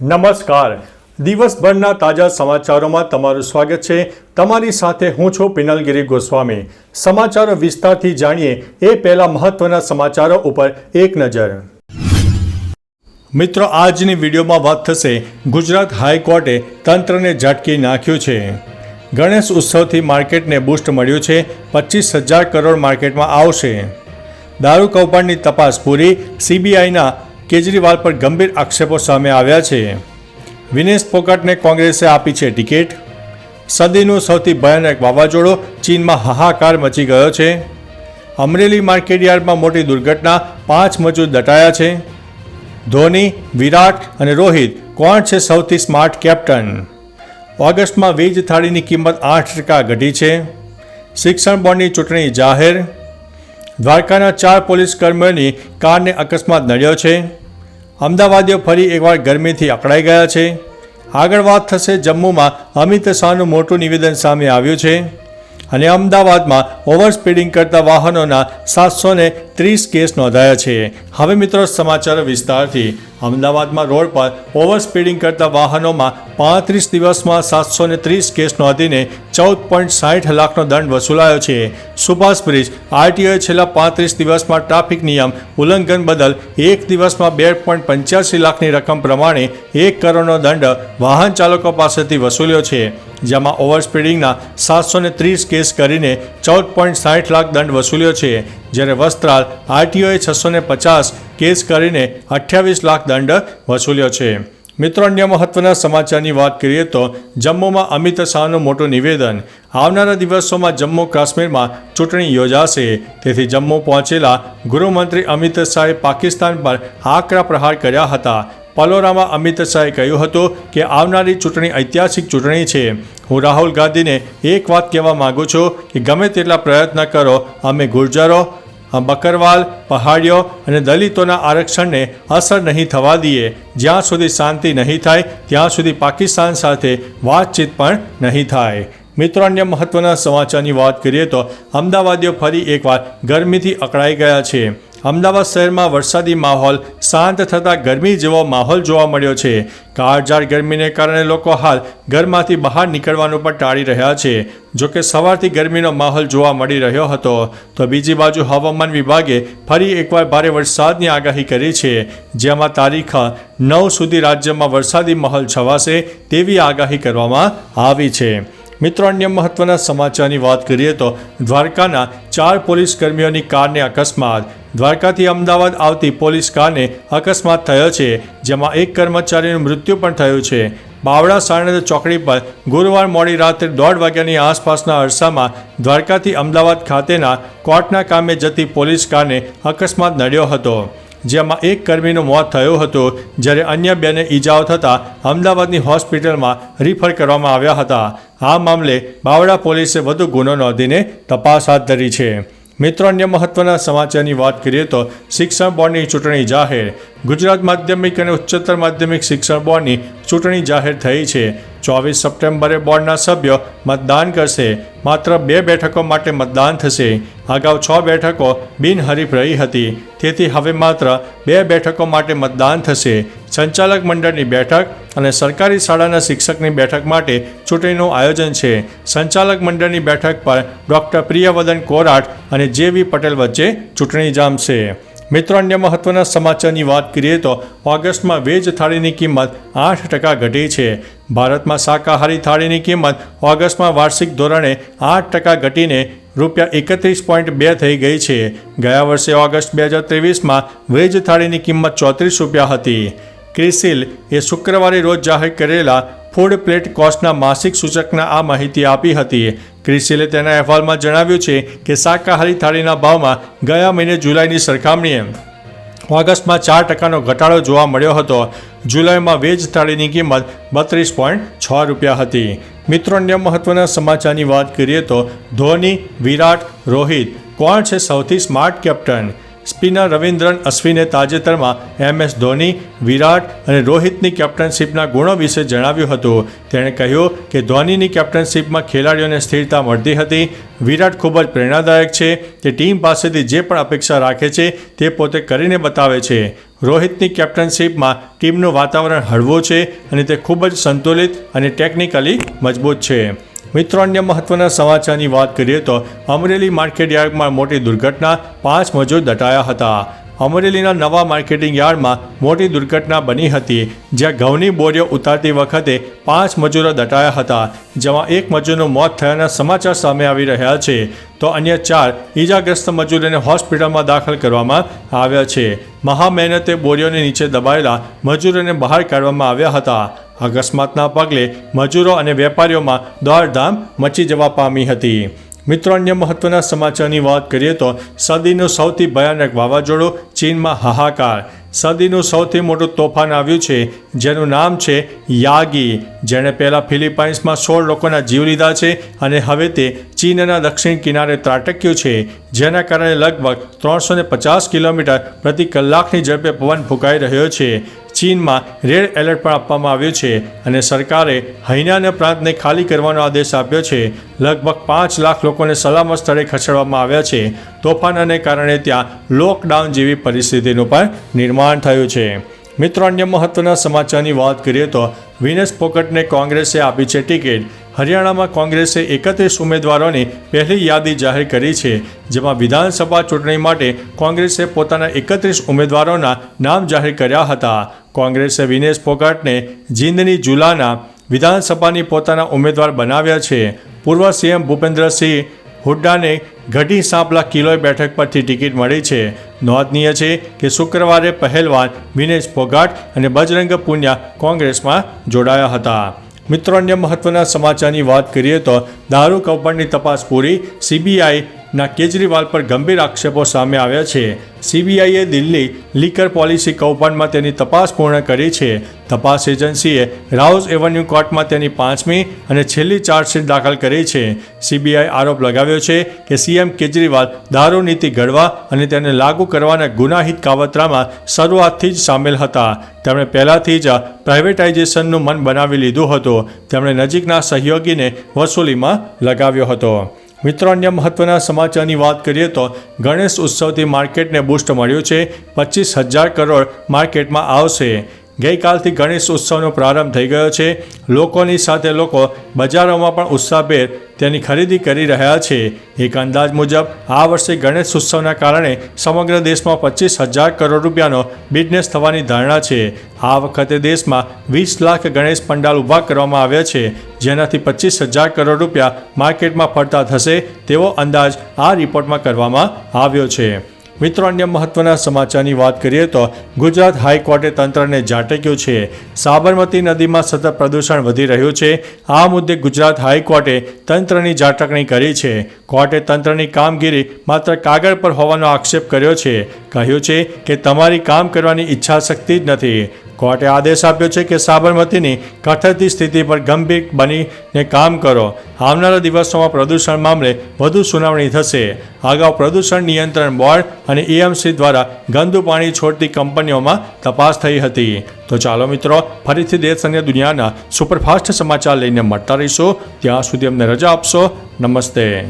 નમસ્કાર. દિવસભરના તાજા સમાચારોમાં તમારું સ્વાગત છે. તમારી સાથે હું છું પિનલગીરી ગોસ્વામી. સમાચારો વિસ્તારથી જાણીએ એ પહેલા મહત્વના સમાચારો ઉપર એક નજર. મિત્રો, આજની વિડીયોમાં વાત થશે ગુજરાત હાઈકોર્ટે તંત્રને ઝટકી નાખ્યું છે. ગણેશ ઉત્સવથી માર્કેટને બૂસ્ટ મળ્યું છે. પચીસ હજાર કરોડ માર્કેટમાં આવશે. દારૂ કૌભાંડની તપાસ પૂરી. સીબીઆઈના કેજરીવાલ પર ગંભીર આક્ષેપો સામે આવ્યા છે. વિનેશ ફોગાટને કોંગ્રેસે આપી છે ટિકિટ. સદીનું સૌથી ભયાનક વાવાઝોડું ચીનમાં હાહાકાર મચી ગયો છે. અમરેલી માર્કેટયાર્ડમાં મોટી દુર્ઘટના, પાંચ મજૂર દટાયા છે. ધોની, વિરાટ અને રોહિત કોણ છે સૌથી સ્માર્ટ કેપ્ટન? ઓગસ્ટમાં વીજ થાળીની કિંમત આઠ ટકા ઘટી છે. શિક્ષણ બોર્ડની ચૂંટણી જાહેર. દ્વારકાના ચાર પોલીસ કર્મીઓની કારને અકસ્માત નડ્યો છે. અમદાવાદીઓ ફરી એકવાર ગરમીથી અકળાઈ ગયા છે. આગળ વાત થશે જમ્મુમાં અમિત શાહનું મોટું નિવેદન સામે આવ્યું છે. અને અમદાવાદમાં ઓવર સ્પીડિંગ કરતા વાહનોના સાતસો ને ત્રીસ કેસ નોંધાયા છે. હવે મિત્રો સમાચાર વિસ્તારથી. અમદાવાદમાં રોડ પર ઓવર સ્પીડિંગ કરતા વાહનોમાં પાંત્રીસ દિવસમાં સાતસો ને ત્રીસ કેસ નોંધીને ચૌદ પોઈન્ટ સાઠ લાખનો દંડ વસૂલાયો છે. સુભાષ બ્રિજ આરટીઓએ છેલ્લા પાંત્રીસ દિવસમાં ટ્રાફિક નિયમ ઉલ્લંઘન બદલ એક દિવસમાં બે પોઈન્ટ પંચ્યાસી લાખની રકમ પ્રમાણે એક કરોડનો દંડ વાહન ચાલકો પાસેથી વસૂલ્યો છે. જેમાં ઓવર સ્પીડિંગના સાતસો ત્રીસ કેસ કરીને ચૌદ પોઈન્ટ સાઠ લાખ દંડ વસૂલ્યો છે. જ્યારે વસ્ત્રાલ આરટીઓએ છસો ને પચાસ કેસ કરીને અઠ્યાવીસ લાખ દંડ વસૂલ્યો છે. મિત્રો, અન્ય મહત્વના સમાચારની વાત કરીએ તો જમ્મુમાં અમિત શાહનું મોટું નિવેદન, આવનારા દિવસોમાં જમ્મુ કાશ્મીરમાં ચૂંટણી યોજાશે. તેથી જમ્મુ પહોંચેલા ગૃહમંત્રી અમિત શાહે પાકિસ્તાન પર આકરા પ્રહાર કર્યા હતા. પલોરામાં અમિત શાહે કહ્યું હતું કે આવનારી ચૂંટણી ઐતિહાસિક ચૂંટણી છે. હું રાહુલ ગાંધીને એક વાત કહેવા માગું છું કે ગમે તેટલા પ્રયત્ન કરો, અમે ગુર્જરો, બકરવાલ, પહાડીઓ અને દલિતોના આરક્ષણને અસર નહીં થવા દઈએ. જ્યાં સુધી શાંતિ નહીં થાય, ત્યાં સુધી પાકિસ્તાન સાથે વાતચીત પણ નહીં થાય. મિત્રો, અન્ય મહત્વના સમાચારની વાત કરીએ તો અમદાવાદીઓ ફરી એકવાર ગરમીથી અકળાઈ ગયા છે. અમદાવાદ શહેરમાં વરસાદી માહોલ, શાંત થતાં ગરમી જેવો માહોલ જોવા મળ્યો છે. કાળઝાળ ગરમીને કારણે લોકો હાલ ઘરમાંથી બહાર નીકળવાનું પણ ટાળી રહ્યા છે. જો કે સવારથી ગરમીનો માહોલ જોવા મળી રહ્યો હતો. તો બીજી બાજુ હવામાન વિભાગે ફરી એકવાર ભારે વરસાદની આગાહી કરી છે. જેમાં તારીખ નવ સુધી રાજ્યમાં વરસાદી માહોલ છવાશે તેવી આગાહી કરવામાં આવી છે. મિત્રો, અન્ય મહત્વના સમાચારની વાત કરીએ તો દ્વારકાના ચાર પોલીસ કર્મીઓની કારને અકસ્માત. દ્વારકાથી અમદાવાદ આવતી પોલીસ કારને અકસ્માત થયો છે, જેમાં એક કર્મચારીનું મૃત્યુ પણ થયું છે. બાવળા સાણંદ ચોકડી પર ગુરુવાર મોડી રાત્રે દોઢ વાગ્યાની આસપાસના અરસામાં દ્વારકાથી અમદાવાદ ખાતેના કોર્ટના કામે જતી પોલીસ કારને અકસ્માત નડ્યો હતો, જેમાં એક કર્મીનું મોત થયું હતું, જ્યારે અન્ય બેને ઈજાઓ થતાં અમદાવાદની હોસ્પિટલમાં રિફર કરવામાં આવ્યા હતા. આ મામલે બાવળા પોલીસે વધુ ગુનો નોંધીને તપાસ હાથ ધરી છે. મિત્રો, અન્ય મહત્વના સમાચારની વાત કરીએ તો શિક્ષણ બોર્ડની ચૂંટણી જાહેર. ગુજરાત માધ્યમિક અને ઉચ્ચતર માધ્યમિક શિક્ષણ બોર્ડની ચૂંટણી જાહેર થઈ છે. ચોવીસ સપ્ટેમ્બરે બોર્ડના સભ્યો મતદાન કરશે. માત્ર બે બેઠકો માટે મતદાન થશે. અગાઉ છ બેઠકો બિનહરીફ રહી હતી. તેથી હવે માત્ર બે બેઠકો માટે મતદાન થશે. સંચાલક મંડળની બેઠક અને સરકારી શાળાના શિક્ષકની બેઠક માટે ચૂંટણીનું આયોજન છે. સંચાલક મંડળની બેઠક પર ડૉક્ટર પ્રિયવદન કોરાટ અને જે વી પટેલ વચ્ચે ચૂંટણી જામશે મિત્રો, અન્ય મહત્વના સમાચારની વાત કરીએ તો ઓગસ્ટમાં વેજ થાળીની કિંમત આઠ ટકા ઘટી છે. ભારતમાં શાકાહારી થાળીની કિંમત ઓગસ્ટમાં વાર્ષિક ધોરણે આઠ ટકા ઘટીને રૂપિયા એકત્રીસ પોઈન્ટ બે થઈ ગઈ છે. ગયા વર્ષે ઓગસ્ટ બે હજાર ત્રેવીસમાં વેજ થાળીની કિંમત ચોત્રીસ રૂપિયા હતી. ક્રિસિલ એ શુક્રવારે રોજ જાહેર કરેલા ફૂડ પ્લેટ કોસ્ટના માસિક સૂચકના આ માહિતી આપી હતી. ક્રિસિલે તેના અહેવાલમાં જણાવ્યું છે કે શાકાહારી થાળીના ભાવમાં ગયા મહિને જુલાઈની સરખામણીએ ઓગસ્ટમાં ચાર ટકાનો ઘટાડો જોવા મળ્યો હતો. જુલાઈમાં વેજ થાળીની કિંમત બત્રીસ પોઈન્ટ છ રૂપિયા હતી. મિત્રો, અન્ય મહત્વના સમાચારની વાત કરીએ તો ધોની, વિરાટ, રોહિત, કોણ છે સૌથી સ્માર્ટ કેપ્ટન? સ્પિનર રવિન્દ્રન અશ્વિને તાજેતરમાં એમએસ ધોની, વિરાટ અને રોહિતની કેપ્ટનશીપના ગુણો વિશે જણાવ્યું હતું. તેણે કહ્યું કે ધોનીની કેપ્ટનશીપમાં ખેલાડીઓને સ્થિરતા મળતી હતી. વિરાટ ખૂબ જ પ્રેરણાદાયક છે. તે ટીમ પાસેથી જે પણ અપેક્ષા રાખે છે તે પોતે કરીને બતાવે છે. રોહિતની કેપ્ટનશીપમાં ટીમનું વાતાવરણ હળવું છે અને તે ખૂબ જ સંતુલિત અને ટેકનિકલી મજબૂત છે. મિત્રો, અન્ય મહત્વના સમાચારની વાત કરીએ તો અમરેલી માર્કેટ યાર્ડમાં મોટી દુર્ઘટના પાંચ મજૂર દટાયા હતા. અમરેલીના નવા માર્કેટિંગ યાર્ડમાં મોટી દુર્ઘટના બની હતી, જ્યાં ઘઉંની બોરીઓ ઉતારતી વખતે પાંચ મજૂરો દટાયા હતા, જેમાં એક મજૂરનું મોત થયાના સમાચાર સામે આવી રહ્યા છે. તો અન્ય ચાર ઈજાગ્રસ્ત મજૂરોને હોસ્પિટલમાં દાખલ કરવામાં આવ્યા છે. મહામહેનતે બોરીઓને નીચે દબાયેલા મજૂરોને બહાર કાઢવામાં આવ્યા હતા. અકસ્માતના પગલે મજૂરો અને વેપારીઓમાં દોડધામ મચી જવા પામી હતી. મિત્રો, અન્ય મહત્વના સમાચારની વાત કરીએ તો સદીનું સૌથી ભયાનક વાવાઝોડું ચીનમાં હાહાકાર. સદીનું સૌથી મોટું તોફાન આવ્યું છે, જેનું નામ છે યાગી, જેણે પહેલાં ફિલિપાઇન્સમાં સોળ લોકોના જીવ લીધા છે અને હવે તે ચીનના દક્ષિણ કિનારે ત્રાટક્યું છે, જેના કારણે લગભગ ત્રણસો પચાસ કિલોમીટર પ્રતિ કલાકની ઝડપે પવન ફૂંકાઈ રહ્યો છે. ચીનમાં રેડ એલર્ટ પણ આપવામાં આવ્યું છે અને સરકારે હૈનાના પ્રાંતને ખાલી કરવાનો આદેશ આપ્યો છે. લગભગ પાંચ લાખ લોકોને સલામત સ્થળે ખસેડવામાં આવ્યા છે. તોફાનને કારણે ત્યાં લોકડાઉન જેવી પરિસ્થિતિનું પણ નિર્માણ થયું છે. મિત્રો, અન્ય મહત્વના સમાચારની વાત કરીએ તો વિનેશ ફોકટને કોંગ્રેસે આપી છે ટિકિટ. હરિયાણામાં કોંગ્રેસે એકત્રીસ ઉમેદવારોની પહેલી યાદી જાહેર કરી છે, જેમાં વિધાનસભા ચૂંટણી માટે કોંગ્રેસે પોતાના એકત્રીસ ઉમેદવારોના નામ જાહેર કર્યા હતા. કોંગ્રેસે વિનેશ ફોગાટને જીંદની જુલાના વિધાનસભાની પોતાના ઉમેદવાર બનાવ્યા છે. પૂર્વ સીએમ ભૂપેન્દ્રસિંહ હુડ્ડાને ગઢી સાંપલા કિલોય બેઠક પરથી ટિકિટ મળી છે. નોંધનીય છે કે શુક્રવારે પહેલવાન વિનેશ ફોગાટ અને બજરંગ પુન્યા કોંગ્રેસમાં જોડાયા હતા. મિત્રો અન્ય મહત્વના સમાચારની વાત કરીએ તો દારૂ કૌભાંડની તપાસ પૂરી. સીબીઆઈના કેજરીવાલ પર ગંભીર આક્ષેપો સામે આવ્યા છે. સીબીઆઈએ દિલ્હી લીકર પોલિસી કૌભાંડમાં તેની તપાસ પૂર્ણ કરી છે. તપાસ એજન્સીએ રાઉઝ એવન્યુ કોર્ટમાં તેની પાંચમી અને છેલ્લી ચાર્જશીટ દાખલ કરી છે. સીબીઆઈ આરોપ લગાવ્યો છે કે સીએમ કેજરીવાલ દારૂ નીતિ ઘડવા અને તેને લાગુ કરવાના ગુનાહિત કાવતરામાં શરૂઆતથી જ સામેલ હતા. તેમણે પહેલાંથી જ પ્રાઇવેટાઇઝેશનનું મન બનાવી લીધું હતું. તેમણે નજીકના સહયોગીને વસૂલીમાં લગાવ્યો હતો. મિત્રો, અન્ય મહત્વના સમાચારની વાત કરીએ તો ગણેશ ઉત્સવથી માર્કેટને બૂસ્ટ મળ્યું છે. પચીસ હજાર કરોડ માર્કેટમાં આવશે. ગઈકાલથી ગણેશ ઉત્સવનો પ્રારંભ થઈ ગયો છે. લોકોની સાથે લોકો બજારોમાં પણ ઉત્સાહભેર તેની ખરીદી કરી રહ્યા છે. એક અંદાજ મુજબ, આ વર્ષે ગણેશ ઉત્સવના કારણે સમગ્ર દેશમાં પચીસ હજાર કરોડ રૂપિયાનો બિઝનેસ થવાની ધારણા છે. આ વખતે દેશમાં વીસ લાખ ગણેશ પંડાલ ઊભા કરવામાં આવ્યા છે. જેનાથી પચીસ હજાર કરોડ રૂપિયા માર્કેટમાં ફરતા થશે તેવો અંદાજ આ રિપોર્ટમાં કરવામાં આવ્યો છે. મિત્રો, અન્ય મહત્વના સમાચારની વાત કરીએ તો ગુજરાત હાઈકોર્ટે તંત્રને ઝાટક્યું છે. સાબરમતી નદીમાં સતત પ્રદૂષણ વધી રહ્યું છે. આ મુદ્દે ગુજરાત હાઈકોર્ટે તંત્રની ઝાટકણી કરી છે. કોર્ટે તંત્રની કામગીરી માત્ર કાગળ પર હોવાનો આક્ષેપ કર્યો છે. કહ્યું છે કે તમારી કામ કરવાની ઈચ્છા શક્તિ જ નથી. કોર્ટે આદેશ આપ્યો છે કે સાબરમતીની કઠરતી સ્થિતિ પર ગંભીર બનીને કામ કરો. આવનારા દિવસોમાં પ્રદૂષણ મામલે વધુ સુનાવણી થશે. અગાઉ પ્રદૂષણ નિયંત્રણ બોર્ડ અને એએમસી દ્વારા ગંદુ પાણી છોડતી કંપનીઓમાં તપાસ થઈ હતી. તો ચાલો મિત્રો, ફરીથી દેશ અને દુનિયાના સુપરફાસ્ટ સમાચાર લઈને મળતા રહીશું. ત્યાં સુધી અમને રજા આપશો. નમસ્તે.